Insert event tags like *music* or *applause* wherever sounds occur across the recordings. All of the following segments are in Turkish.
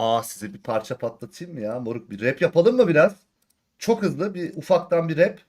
Aa size bir parça patlatayım mı ya moruk? Bir rap yapalım mı biraz? Çok hızlı bir ufaktan bir rap.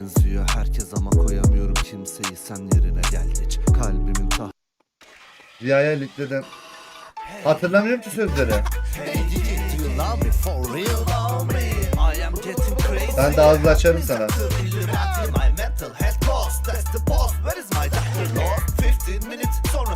Benziyor herkes ama koyamıyorum kimseyi sen yerine gel geç Kalbimin tah Riyaya likleden. Hatırlamıyorum ki sözleri. Ben daha hızlı açarım sana.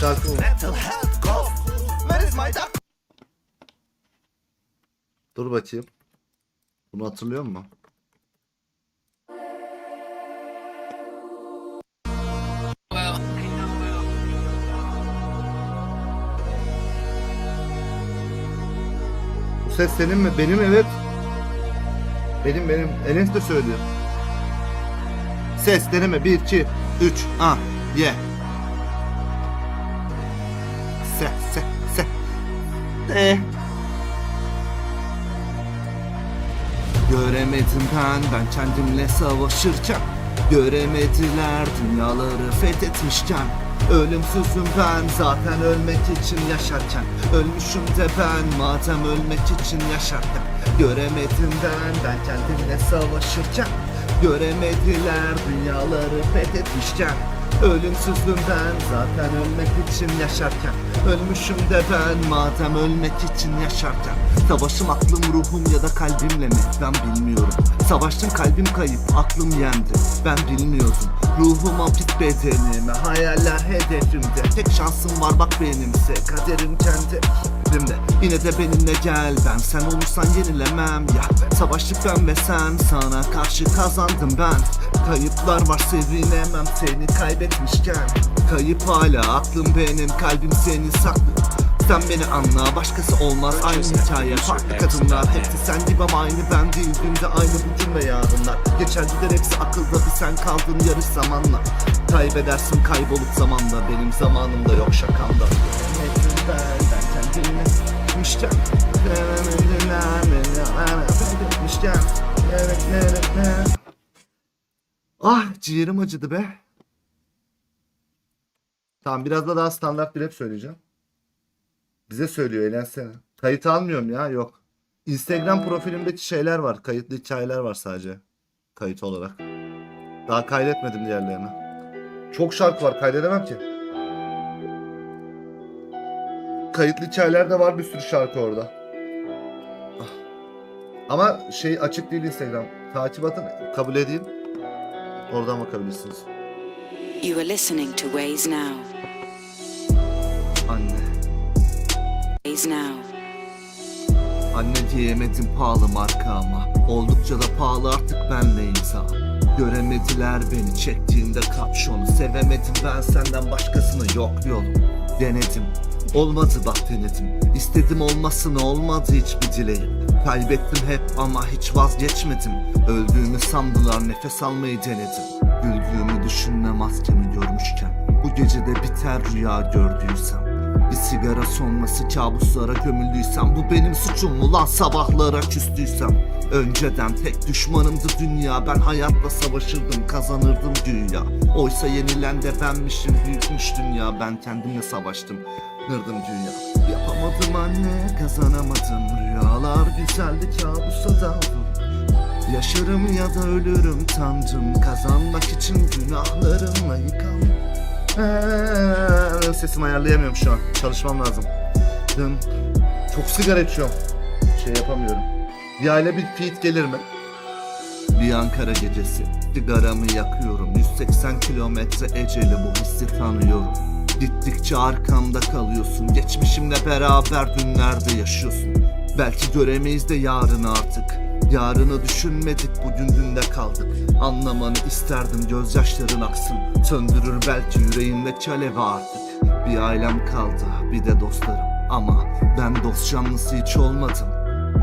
şarkı? Dur bakayım. Bunu hatırlıyor musun? Bu ses senin mi? Benim evet. Benim benim. Enes de söylüyor. Ses deneme. 1, 2, 3. Ah. Ye. Eh. Göremedim ben ben kendimle savaşırken. Göremediler dünyaları fethetmişken. Ölümsüzüm ben zaten ölmek için yaşarken. Ölmüşüm de ben madem ölmek için yaşarken. Göremedim ben ben kendimle savaşırken. Göremediler dünyaları fethetmişken Ölümsüzlüm ben zaten ölmek için yaşarken. Ölmüşüm de ben madem ölmek için yaşarken. Savaşım aklım ruhum ya da kalbimle mi? Ben bilmiyorum. Savaştım kalbim kayıp aklım yendi. Ben bilmiyordum. Ruhum hapis bedenime hayaller hedefimde. Tek şansım var bak benimse. Kaderim kendi elimde. Yine de benimle gel ben sen olursan yenilemem ya. Savaştık ben ve sen sana karşı kazandım ben. Kayıplar var sevinemem seni kaybetmişken. Kayıp hala aklım benim kalbim seni saklı sen beni anla başkası olmaz aynı hikaye Farklı kadınlar hepsi sen gibi ama aynı ben değil Günde aynı bugün ve yarınlar. Geçer gider hepsi akılda bir sen kaldın yarış zamanla. Kaybedersin kaybolup zamanda Benim zamanımda yok şakamda. Netim ben gitmişken Ah ciğerim acıdı be Tamam biraz da daha standart bir rap söyleyeceğim. Bize söylüyor eğlensene. Kayıt almıyorum ya yok. Instagram profilimdeki şeyler var. Kayıtlı hikayeler var sadece. Kayıt olarak. Daha kaydetmedim diğerlerini. Çok şarkı var kaydedemem ki. Kayıtlı hikayeler de var bir sürü şarkı orada. Ah. Ama şey açık değil Instagram. Takip atın kabul edeyim. Oradan bakabilirsiniz. You are listening to Ways Now. Anne Ways Now. Anne diyemedim pahalı marka ama Oldukça da pahalı artık benle imza Göremediler beni çektiğimde kapşonu Sevemedim ben senden başkasını yok yolum Denedim olmadı bak denedim. İstedim olmasını olmadı hiçbir dileğim. Kaybettim hep ama hiç vazgeçmedim. Öldüğümü sandılar nefes almayı denedim. Güldüğümü düşünme maskemi görmüşken. Bu gecede biter rüya gördüysem. Bir sigara sonrası kabuslara gömüldüysem. Bu benim suçum mu lan sabahlara küstüysem? Önceden tek düşmanımdı dünya. Ben hayatla savaşırdım kazanırdım güya. Oysa yenilen de benmişim büyükmüş dünya. Ben kendimle savaştım nırdım dünya Yapamadım anne kazanamadım Rüyalar güzeldi kabusa daldım Yaşarım ya da ölürüm tanrım Kazanmak için günahlarımla yıkandım Sesimi ayarlayamıyorum şu an. Çalışmam lazım. Dım. Çok sigara içiyorum. Şey yapamıyorum. Aile bir feat gelir mi? Bir Ankara gecesi. Sigaramı yakıyorum. 180 kilometre eceli bu hissi tanıyorum. Gittikçe arkamda kalıyorsun. Geçmişimle beraber dünlerde yaşıyorsun. Belki göremeyiz de yarını artık. Yarını düşünmedik bugün dünde kaldık. Anlamanı isterdim gözyaşların aksın. Söndürür belki yüreğimdeki alevi artık. Bir ailem kaldı bir de dostlarım. Ama ben dost canlısı hiç olmadım.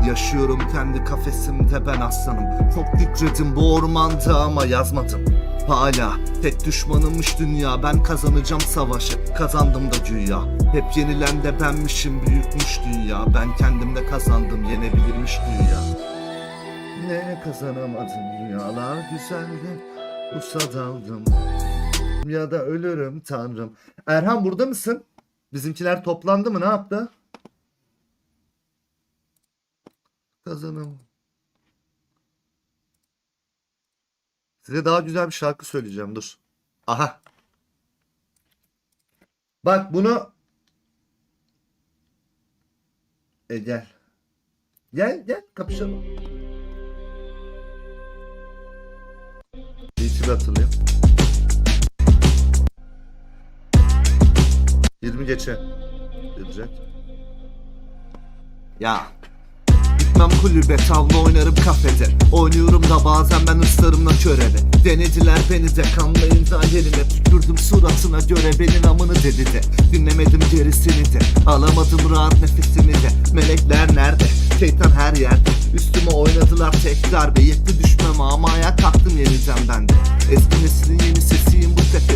Yaşıyorum kendi kafesimde ben aslanım. Çok yükredim bu ormanda ama yazmadım Hala tek düşmanımmış dünya. Ben kazanacağım savaşı Kazandım da güya. Hep yenilen de benmişim büyükmüş dünya. Ben kendimde kazandım yenebilirmiş dünya. Ne kazanamadım rüyalar güzeldi Usa daldım. Ya da ölürüm tanrım. Erhan burada mısın? Bizimkiler toplandı mı? Ne yaptı? Kazanım Size daha güzel bir şarkı söyleyeceğim dur. Aha. Bak bunu e gel. Gel gel kapışalım. Bir hatırlayayım. 20 geçe. Gelecek. Ya Gitmem kulübe tavla oynarım kafede. Oynuyorum da bazen ben ıslarımla körebe Denediler beni de kanla imza yerine. Tükürdüm suratına göre benim amını dedi de. Dinlemedim gerisini de. Alamadım rahat nefesimi de. Melekler nerede? Şeytan her yerde Üstüme oynadılar tek darbe Yetti düşmem ama ayağa kalktım yeniden ben de. Eski neslin yeni sesiyim bu sefer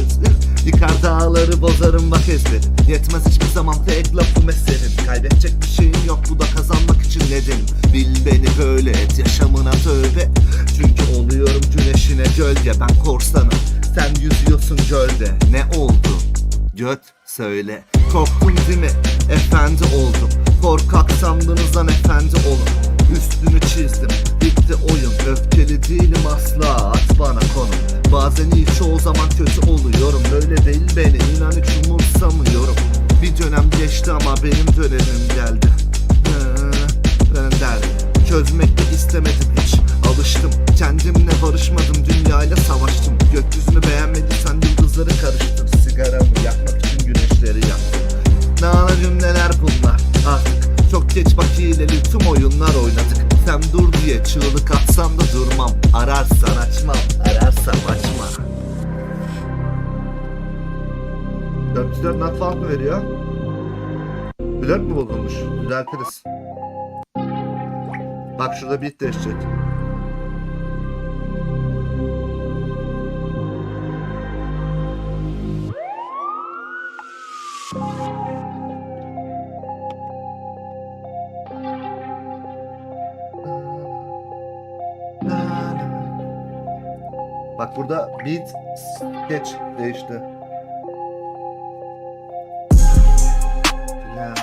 Yıkar dağları bozarım bak ezberim Yetmez hiçbir zaman tek lafım eserim. Kaybedecek bir şeyim yok bu da kazanmak için nedenim? Bil beni böyle et yaşamına tövbe. Çünkü oluyorum güneşine gölge Ben korsanım. Sen yüzüyorsun gölde Ne oldu? Göt söyle. Korktun değil mi? Efendi oldum. Korkak sandığınızdan efendi olun Üstünü çizdim Bitti oyun. Öfkeli değilim asla At bana konum. Bazen iyi çoğu zaman kötü oluyorum. Böyle değil beni inan hiç umursamıyorum. Bir dönem geçti ama benim dönemim geldi. Derdim Çözmek de istemedim hiç. Alıştım. Kendimle barışmadım Dünyayla savaştım. Gökyüzünü beğenmediysen yıldızları karıştır Sigaramı yakmak için güneşleri yaktım. Ne anacım neler bunlar. Artık çok geç bak hileli tüm oyunlar oynadık Sen dur diye çığlık atsam da durmam Ararsan açmam ararsam açma 404 not found mı veriyor? Blur mü bozulmuş? Düzeltiriz. Bak şurada beat değişecek. Burada beat geç değişti. Ya.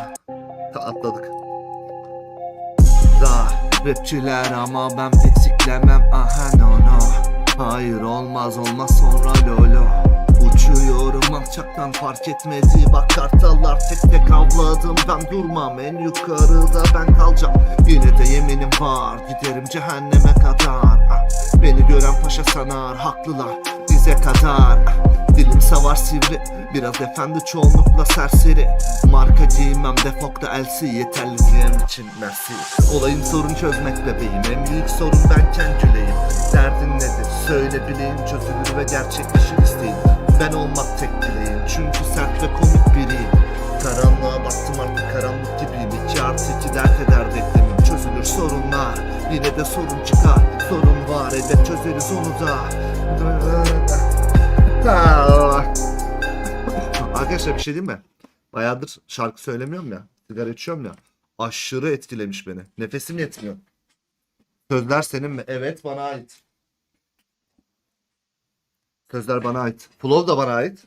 Atladık. Da rapçiler ama ben pek siklemem aha no no Hayır olmaz olmaz sonra lolo Uçuyorum alçaktan fark etmedi Bak kartallar tek tek avladım Ben durmam en yukarıda ben kalacağım Yine de yeminim var Giderim cehenneme kadar Beni gören paşa sanar Haklılar dize kadar. Dilim savar sivri Biraz efendi çoğunlukla serseri. Marka giymem defokta elsi Yeterliliğim için mersi. Olayın sorun çözmek bebeğim En büyük sorun benken güleyim Derdin nedir? Söyle bileyim Çözülür ve gerçekleşir isteğim. Ben olmak tek dileğim Çünkü sert ve komik biriyim. Karanlığa baktım artık karanlık gibiyim 2 artı 2 dert eder beklemim Çözülür sorunlar Yine de sorun çıkar Sorun var elbet çözeriz onu da *laughs* Arkadaşlar bir şey diyeyim mi? Bayağıdır şarkı söylemiyorum ya. Sigara içiyorum ya. Aşırı etkilemiş beni. Nefesim yetmiyor. Sözler senin mi? Evet bana ait. Sözler bana ait. Flow da bana ait.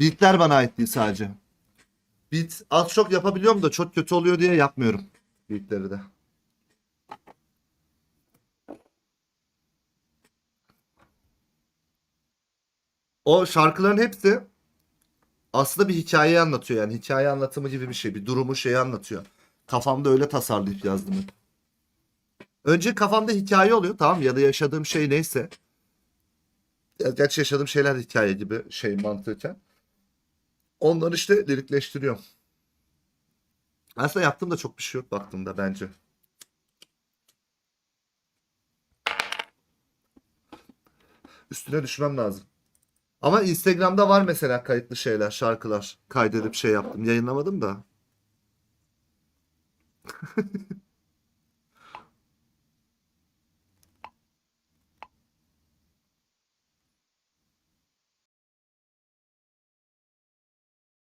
Beatler bana ait değil sadece. Beat az çok yapabiliyorum da çok kötü oluyor diye yapmıyorum. Beatleri de. O şarkıların hepsi aslında bir hikayeyi anlatıyor yani hikaye anlatımı gibi bir şey bir durumu şeyi anlatıyor. Kafamda öyle tasarlayıp yazdım. Önce kafamda hikaye oluyor tamam ya da yaşadığım şey neyse. Gerçi yaşadığım şeyler hikaye gibi şey mantıken. Onları işte lirikleştiriyorum. Aslında yaptığımda çok bir şey yok baktığımda bence. Üstüne düşmem lazım. Ama Instagram'da var mesela kayıtlı şeyler, şarkılar. Kaydedip şey yaptım. Yayınlamadım da. *laughs*